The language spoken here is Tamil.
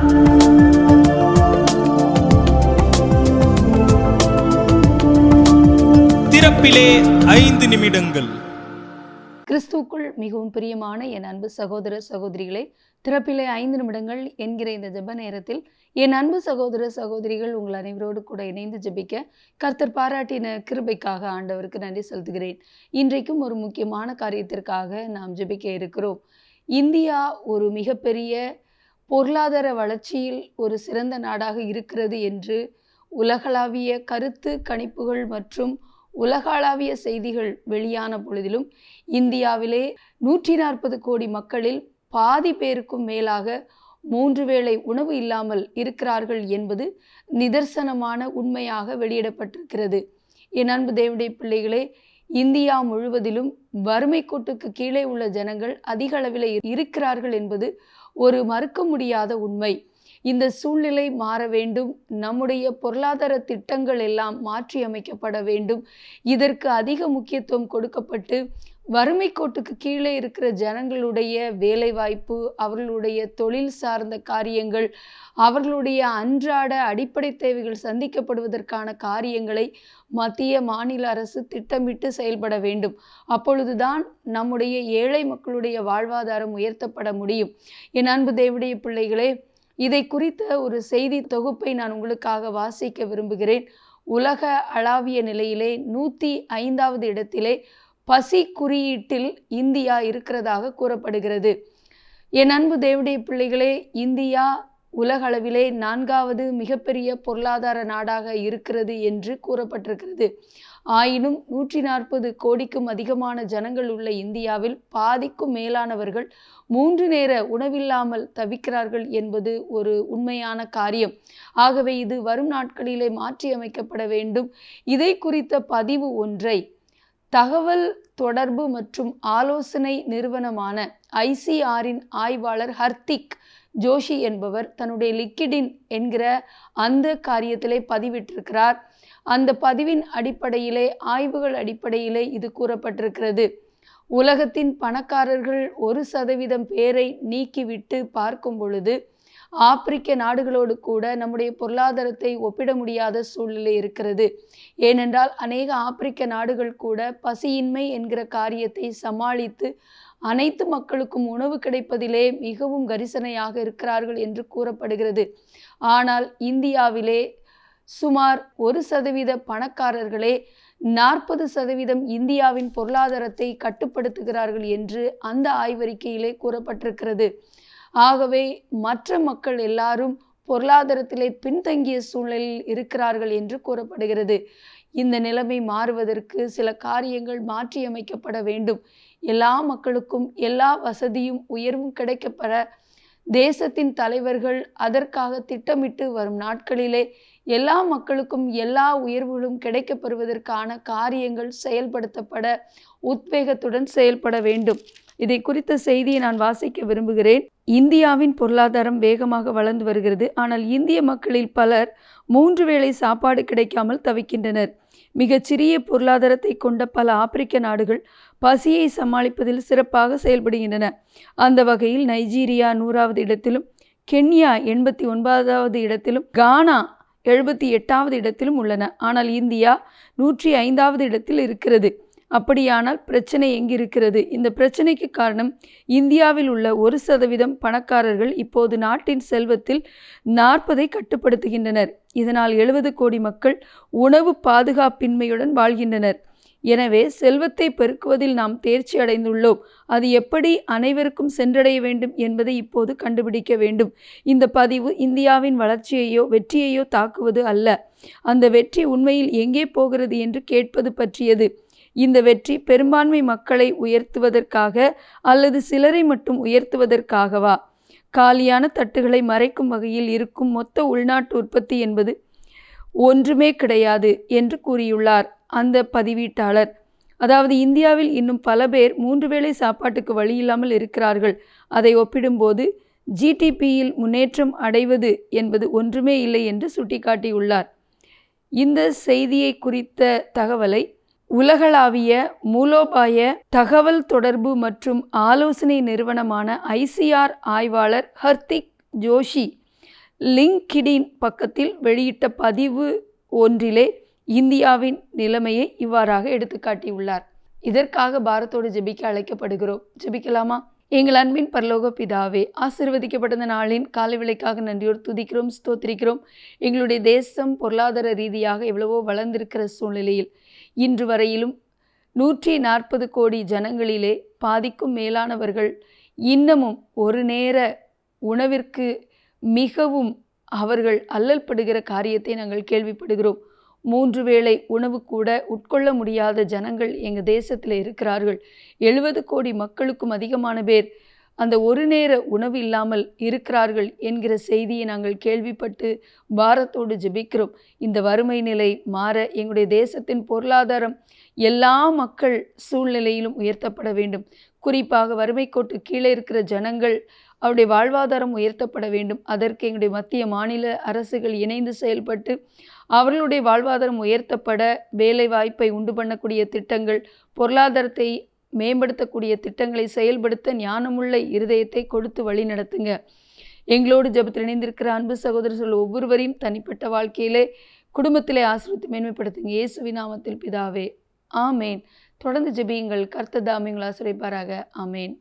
திறப்பிலே ஐந்து நிமிடங்கள். கிறிஸ்துவுக்குள் மிகவும் பிரியமான என் அன்பு சகோதர சகோதரிகளே திறப்பிலே ஐந்து நிமிடங்கள் என்கிற இந்த ஜெப நேரத்தில் என் அன்பு சகோதர சகோதரிகள் உங்கள் அனைவரோடு கூட இணைந்து ஜெபிக்க கர்த்தர் பாராட்டின கிருபைக்காக ஆண்டவருக்கு நன்றி செலுத்துகிறேன். இன்றைக்கும் ஒரு முக்கியமான காரியத்திற்காக நாம் ஜெபிக்க இருக்கிறோம். இந்தியா ஒரு மிகப்பெரிய பொருளாதார வளர்ச்சியில் ஒரு சிறந்த நாடாக இருக்கிறது என்று உலகளாவிய கருத்து கணிப்புகள் மற்றும் உலகளாவிய செய்திகள் வெளியான பொழுதிலும் இந்தியாவிலே நூற்றி நாற்பது கோடி மக்களில் பாதி பேருக்கும் மேலாக மூன்று வேளை உணவு இல்லாமல் இருக்கிறார்கள் என்பது நிதர்சனமான உண்மையாக வெளியிடப்பட்டிருக்கிறது. என் அன்பு தேவடைய பிள்ளைகளே இந்தியா முழுவதிலும் வறுமை கோட்டுக்கு கீழே உள்ள ஜனங்கள் அதிக அளவில் இருக்கிறார்கள் என்பது ஒரு மறுக்க முடியாத உண்மை. இந்த சூழ்நிலை மாற வேண்டும். நம்முடைய பொருளாதார திட்டங்கள் எல்லாம் மாற்றியமைக்கப்பட வேண்டும். இதற்கு அதிக முக்கியத்துவம் கொடுக்கப்பட்டு வறுமை கோட்டுக்கு கீழே இருக்கிற ஜனங்களுடைய வேலைவாய்ப்பு அவர்களுடைய தொழில் சார்ந்த காரியங்கள் அவர்களுடைய அன்றாட அடிப்படை தேவைகள் சந்திக்கப்படுவதற்கான காரியங்களை மத்திய மாநில அரசு திட்டமிட்டு செயல்பட வேண்டும். அப்பொழுதுதான் நம்முடைய ஏழை மக்களுடைய வாழ்வாதாரம் உயர்த்தப்பட முடியும். என் அன்பு தேவடைய பிள்ளைகளே இதை குறித்த ஒரு செய்தி தொகுப்பை நான் உங்களுக்காக வாசிக்க விரும்புகிறேன். உலக அளாவிய நிலையிலே நூற்றி ஐந்தாவது இடத்திலே பசி குறியீட்டில் இந்தியா இருக்கிறதாக கூறப்படுகிறது. என் அன்பு தேவடைய பிள்ளைகளே இந்தியா உலகளவிலே நான்காவது மிகப்பெரிய பொருளாதார நாடாக இருக்கிறது என்று கூறப்பட்டிருக்கிறது. ஆயினும் நூற்றி நாற்பது கோடிக்கும் அதிகமான ஜனங்கள் உள்ள இந்தியாவில் பாதிக்கும் மேலானவர்கள் மூன்று நேர உணவில்லாமல் தவிக்கிறார்கள் என்பது ஒரு உண்மையான காரியம். ஆகவே இது வரும் நாட்களிலே மாற்றியமைக்கப்பட வேண்டும். இதை குறித்த பதிவு ஒன்றை தகவல் தொடர்பு மற்றும் ஆலோசனை நிறுவனமான ஐசிஆரின் ஆய்வாளர் ஹர்திக் ஜோஷி என்பவர் தன்னுடைய லிக்கிடின் என்கிற அந்த காரியத்திலே பதிவிட்டிருக்கிறார். அந்த பதிவின் அடிப்படையிலே ஆய்வுகள் அடிப்படையிலே இது கூறப்பட்டிருக்கிறது. உலகத்தின் பணக்காரர்கள் ஒரு சதவீதம் பேரை நீக்கிவிட்டு பார்க்கும் பொழுது ஆப்பிரிக்க நாடுகளோடு கூட நம்முடைய பொருளாதாரத்தை ஒப்பிட முடியாத சூழ்நிலை இருக்கிறது. ஏனென்றால் அநேக ஆப்பிரிக்க நாடுகள் கூட பசியின்மை என்கிற காரியத்தை சமாளித்து அனைத்து மக்களுக்கும் உணவு கிடைப்பதிலே மிகவும் கரிசனையாக இருக்கிறார்கள் என்று கூறப்படுகிறது. ஆனால் இந்தியாவிலே சுமார் ஒரு சதவீத பணக்காரர்களே நாற்பது சதவீதம் இந்தியாவின் பொருளாதாரத்தை கட்டுப்படுத்துகிறார்கள் என்று அந்த ஆய்வறிக்கையிலே கூறப்பட்டிருக்கிறது. ஆகவே மற்ற மக்கள் எல்லாரும் பொருளாதாரத்திலே பின்தங்கிய சூழலில் இருக்கிறார்கள் என்று கூறப்படுகிறது. இந்த நிலைமை மாறுவதற்கு சில காரியங்கள் மாற்றியமைக்கப்பட வேண்டும். எல்லா மக்களுக்கும் எல்லா வசதியும் உயர்வும் கிடைக்கப்பெற தேசத்தின் தலைவர்கள் அதற்காக திட்டமிட்டு வரும் நாட்களிலே எல்லா மக்களுக்கும் எல்லா உயர்வுகளும் கிடைக்கப்பெறுவதற்கான காரியங்கள் செயல்படுத்தப்பட உத்வேகத்துடன் செயல்பட வேண்டும். இதை குறித்த செய்தியை நான் வாசிக்க விரும்புகிறேன். இந்தியாவின் பொருளாதாரம் வேகமாக வளர்ந்து வருகிறது. ஆனால் இந்திய மக்களில் பலர் மூன்று வேளை சாப்பாடு கிடைக்காமல் தவிக்கின்றனர். மிகச்சிறிய பொருளாதாரத்தை கொண்ட பல ஆப்பிரிக்க நாடுகள் பசியை சமாளிப்பதில் சிறப்பாக செயல்படுகின்றன. அந்த வகையில் நைஜீரியா நூறாவது இடத்திலும் கென்யா எண்பத்தி ஒன்பதாவது இடத்திலும் கானா எழுபத்தி எட்டாவது இடத்திலும் உள்ளன. ஆனால் இந்தியா நூற்றி ஐந்தாவது இடத்தில் இருக்கிறது. அப்படியானால் பிரச்சனை எங்கிருக்கிறது? இந்த பிரச்சனைக்கு காரணம் இந்தியாவில் உள்ள ஒரு சதவீதம் பணக்காரர்கள் இப்போது நாட்டின் செல்வத்தில் நாற்பதை கட்டுப்படுத்துகின்றனர். இதனால் எழுபது கோடி மக்கள் உணவு பாதுகாப்பின்மையுடன் வாழ்கின்றனர். எனவே செல்வத்தை பெருக்குவதில் நாம் தேர்ச்சி அடைந்துள்ளோம். அது எப்படி அனைவருக்கும் சென்றடைய வேண்டும் என்பதை இப்போது கண்டுபிடிக்க வேண்டும். இந்த பதிவு இந்தியாவின் வளர்ச்சியையோ வெற்றியையோ தாக்குவது அல்ல. அந்த வெற்றி உண்மையில் எங்கே போகிறது என்று கேட்பது பற்றியது. இந்த வெற்றி பெரும்பான்மை மக்களை உயர்த்துவதற்காக அல்லது சிலரை மட்டும் உயர்த்துவதற்காகவா? காலியான தட்டுகளை மறைக்கும் வகையில் இருக்கும் மொத்த உள்நாட்டு உற்பத்தி என்பது ஒன்றுமே கிடையாது என்று கூறியுள்ளார் அந்த பதிவீட்டாளர். அதாவது இந்தியாவில் இன்னும் பல பேர் மூன்று வேளை சாப்பாட்டுக்கு வழி இல்லாமல் இருக்கிறார்கள். அதை ஒப்பிடும்போது ஜிடிபியில் முன்னேற்றம் அடைவது என்பது ஒன்றுமே இல்லை என்று சுட்டிக்காட்டியுள்ளார். இந்த செய்தியை குறித்த தகவலை உலகளாவிய மூலோபாய தகவல் தொடர்பு மற்றும் ஆலோசனை நிறுவனமான ஐசிஆர் ஆய்வாளர் ஹர்திக் ஜோஷி லிங்கிடின் பக்கத்தில் வெளியிட்ட பதிவு ஒன்றிலே இந்தியாவின் நிலைமையை இவ்வாறாக எடுத்துக்காட்டியுள்ளார். இதற்காக பாரத்தோடு ஜெபிக்க அழைக்கப்படுகிறோம். ஜெபிக்கலாமா? எங்கள் அன்பின் பரலோக பிதாவே ஆசிர்வதிக்கப்பட்ட நாளின் காலை விலைக்காக நன்றியோடு துதிக்கிறோம் ஸ்தோத்திரிக்கிறோம். எங்களுடைய தேசம் பொருளாதார ரீதியாக எவ்வளவோ வளர்ந்திருக்கிற சூழ்நிலையில் இன்று வரையிலும் நூற்றி நாற்பது கோடி ஜனங்களிலே பாதிக்கும் மேலானவர்கள் இன்னமும் ஒரு நேர உணவிற்கு மிகவும் அவர்கள் அல்லல் படுகிற காரியத்தை நாங்கள் கேள்விப்படுகிறோம். மூன்று வேளை உணவு கூட உட்கொள்ள முடியாத ஜனங்கள் எங்கள் தேசத்தில் இருக்கிறார்கள். எழுபது கோடி மக்களுக்கும் அதிகமான பேர் அந்த ஒரு நேர உணவு இல்லாமல் இருக்கிறார்கள் என்கிற செய்தியை நாங்கள் கேள்விப்பட்டு பாரத்தோடு ஜெபிக்கிறோம். இந்த வறுமை நிலை மாற எங்களுடைய தேசத்தின் பொருளாதாரம் எல்லா மக்கள் சூழ்நிலையிலும் உயர்த்தப்பட வேண்டும். குறிப்பாக வறுமை கோட்டு கீழே இருக்கிற ஜனங்கள் அவருடைய வாழ்வாதாரம் உயர்த்தப்பட வேண்டும். அதற்கு எங்களுடைய மத்திய மாநில அரசுகள் இணைந்து செயல்பட்டு அவர்களுடைய வாழ்வாதாரம் உயர்த்தப்பட வேலை வாய்ப்பை உண்டு பண்ணக்கூடிய திட்டங்கள் பொருளாதாரத்தை மேம்படுத்தக்கூடிய திட்டங்களை செயல்படுத்த ஞானமுள்ள இருதயத்தை கொடுத்து வழி நடத்துங்க. எங்களோடு ஜெபத்தில் இணைந்திருக்கிற அன்பு சகோதரர்கள் ஒவ்வொருவரையும் தனிப்பட்ட வாழ்க்கையிலே குடும்பத்திலே ஆசிரியத்து மேன்மைப்படுத்துங்க. இயேசுவி நாமத்தில் பிதாவே. ஆமேன். தொடர்ந்து ஜெபியுங்கள். கர்த்ததாமியங்கள் ஆசிரியப்பாராக ஆமேன்.